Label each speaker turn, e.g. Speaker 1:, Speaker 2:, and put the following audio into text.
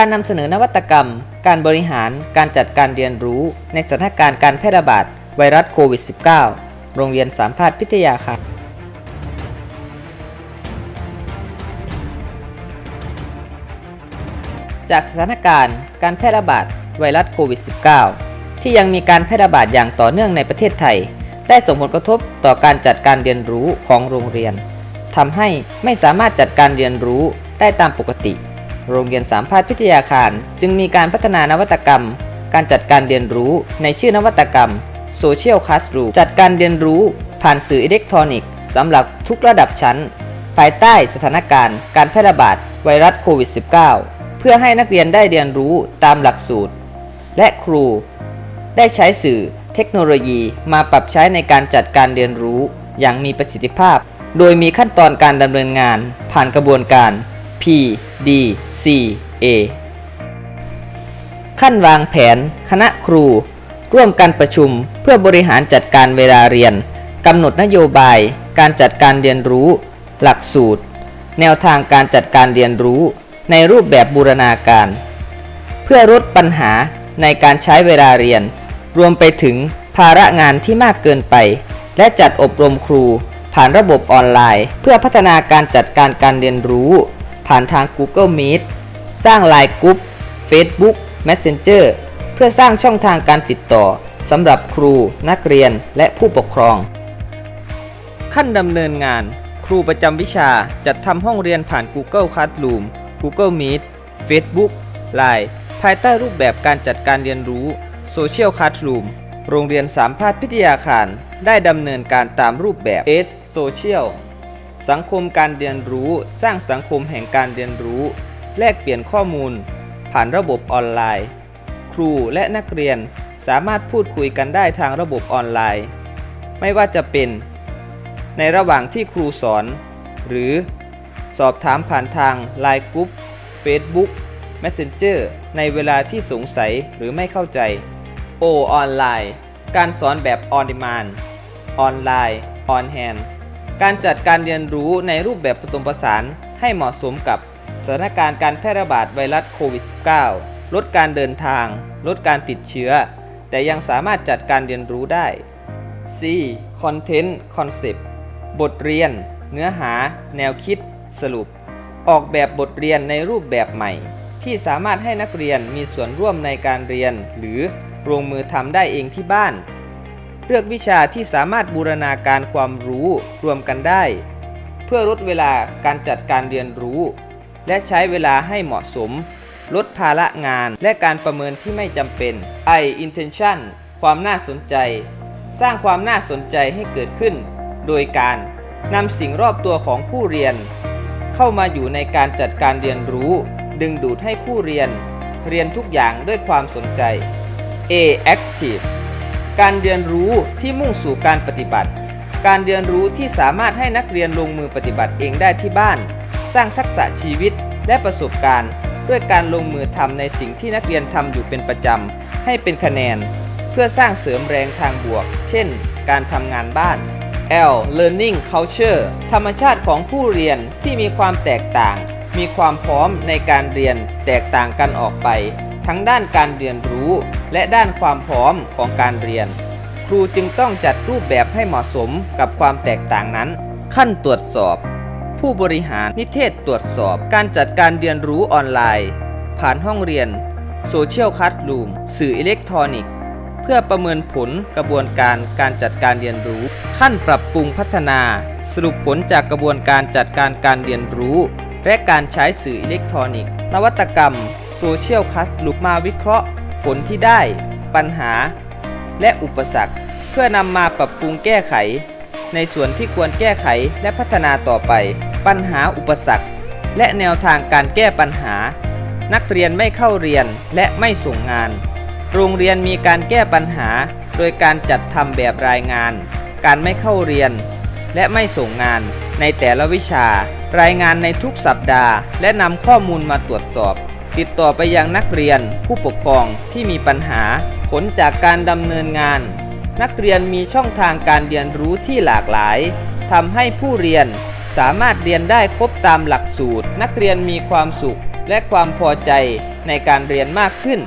Speaker 1: การนำเสนอนวัตกรรม การบริหาร การจัดการเรียนรู้ ในสถานการณ์การแพร่ระบาดไวรัสโควิด -19 โรงเรียนสามพาดพิทยาค่ะจากสถานการณ์การแพร่ระบาดไวรัสโควิด -19 ที่ยังมีการแพร่ระบาดอย่างต่อเนื่องในประเทศไทย ได้ส่งผลกระทบต่อการจัดการเรียนรู้ของโรงเรียนทำให้ไม่สามารถจัดการเรียนรู้ได้ตามปกติ โรงเรียนสามพาดพิทยาคาร จึงมีการพัฒนานวัตกรรม การจัดการเรียนรู้ในชื่อนวัตกรรม Social Classroom จัดการเรียนรู้ผ่านสื่ออิเล็กทรอนิกส์สำหรับทุกระดับชั้น ภายใต้สถานการณ์ การแพร่ระบาดไวรัสโควิด -19 เพื่อให้นักเรียนได้เรียนรู้ตามหลักสูตร และครู ได้ใช้สื่อเทคโนโลยีมาปรับใช้ในการจัดการเรียนรู้อย่างมีประสิทธิภาพ โดยมีขั้นตอนการดำเนินงานผ่านกระบวนการ D C A ขั้นวางแผน คณะครู ร่วมกันประชุมเพื่อบริหารจัดการเวลาเรียนกำหนดนโยบาย การจัดการเรียนรู้ หลักสูตร แนวทางการจัดการเรียนรู้ ในรูปแบบบูรณาการ เพื่อลดปัญหาในการใช้เวลาเรียน รวมไปถึงภาระงานที่มากเกินไป และจัดอบรมครู ผ่านระบบออนไลน์ เพื่อพัฒนาการจัดการการเรียนรู้ ผ่านทาง Google Meet สร้างไลน์กรุ๊ป Facebook Messenger เพื่อสร้างช่องทางการติดต่อสำหรับครู นักเรียนและผู้ปกครอง ขั้นดำเนินงาน ครูประจำวิชาจัดทำห้องเรียนผ่าน Google Classroom Google Meet Facebook Line ภายใต้รูปแบบการจัดการเรียนรู้ Social Classroom โรงเรียนสามภาคพิทยาคาร ได้ดำเนินการตามรูปแบบ S Social สังคมการเรียนรู้สร้างสังคมแห่งการเรียนรู้ แลกเปลี่ยนข้อมูล ผ่านระบบออนไลน์ ครูและนักเรียนสามารถพูดคุยกันได้ทางระบบออนไลน์ ไม่ว่าจะเป็น ในระหว่างที่ครูสอน หรือสอบถามผ่านทาง Line Group Facebook Messenger ในเวลาที่สงสัยหรือไม่เข้าใจ O ออนไลน์ การสอนแบบ On Demand ออนไลน์ On Hand การจัดการเรียนรู้ในรูปแบบผสมผสานให้เหมาะสมกับสถานการณ์การแพร่ระบาดไวรัสโควิด -19 ลดการเดินทาง ลดการติดเชื้อ แต่ยังสามารถจัดการเรียนรู้ได้ C Content Concept บทเรียน เนื้อหา แนวคิด สรุป ออกแบบบทเรียนในรูปแบบใหม่ ที่สามารถให้นักเรียนมีส่วนร่วมในการเรียน หรือลงมือทำได้เองที่บ้าน เลือกวิชาที่สามารถบูรณาการความรู้รวมกันได้ เพื่อลดเวลาการจัดการเรียนรู้ และใช้เวลาให้เหมาะสม ลดภาระงานและการประเมินที่ไม่จำเป็น I intention ความน่าสนใจ สร้างความน่าสนใจให้เกิดขึ้น โดยการนำสิ่งรอบตัวของผู้เรียน เข้ามาอยู่ในการจัดการเรียนรู้ ดึงดูดให้ผู้เรียน เรียนทุกอย่างด้วยความสนใจ A active การเรียนรู้ที่มุ่งสู่การปฏิบัติ การเรียนรู้ที่สามารถให้นักเรียนลงมือปฏิบัติเองได้ที่บ้าน สร้างทักษะชีวิตและประสบการณ์ ด้วยการลงมือทำในสิ่งที่นักเรียนทำอยู่เป็นประจำให้เป็นคะแนน เพื่อสร้างเสริมแรงทางบวก เช่น การทำงานบ้าน L learning culture ธรรมชาติของผู้เรียนที่มีความแตกต่าง มีความพร้อมในการเรียนแตกต่างกันออกไป ทั้งด้านการเรียนรู้ และด้านความพร้อมของการเรียน ครูจึงต้องจัดรูปแบบให้เหมาะสมกับความแตกต่างนั้น ขั้นตรวจสอบ ผู้บริหารนิเทศตรวจสอบ การจัดการเรียนรู้ออนไลน์ ผ่านห้องเรียนโซเชียลคั r รูมสื่ออิเล็กทรอนิกส์เพื่อประเมินผลกระบวนการการจัดการเรียนรู้ ขั้นปรับปรุงพัฒนา สรุปผลจากกระบวนการจัดการการเรียนรู้ และการใช้สื่ออิเล็กทรอนิกส์ นวัตกรรม โซเชียลคัสลูปมาวิเคราะห์ ผลที่ได้ ปัญหา และอุปสรรค เพื่อนำมาปรับปรุงแก้ไข ในส่วนที่ควรแก้ไขและพัฒนาต่อไป ปัญหาอุปสรรค และแนวทางการแก้ปัญหา นักเรียนไม่เข้าเรียนและไม่ส่งงาน โรงเรียนมีการแก้ปัญหา โดยการจัดทำแบบรายงาน การไม่เข้าเรียน และไม่ส่งงานในแต่ละวิชา รายงานในทุกสัปดาห์ และนำข้อมูลมาตรวจสอบ ติดต่อไปยังนักเรียนผู้ปกครองที่มีปัญหา ผลจากการดำเนินงาน นักเรียนมีช่องทางการเรียนรู้ที่หลากหลายทำให้ผู้เรียนสามารถเรียนได้ครบตามหลักสูตร นักเรียนมีความสุขและความพอใจในการเรียนมากขึ้น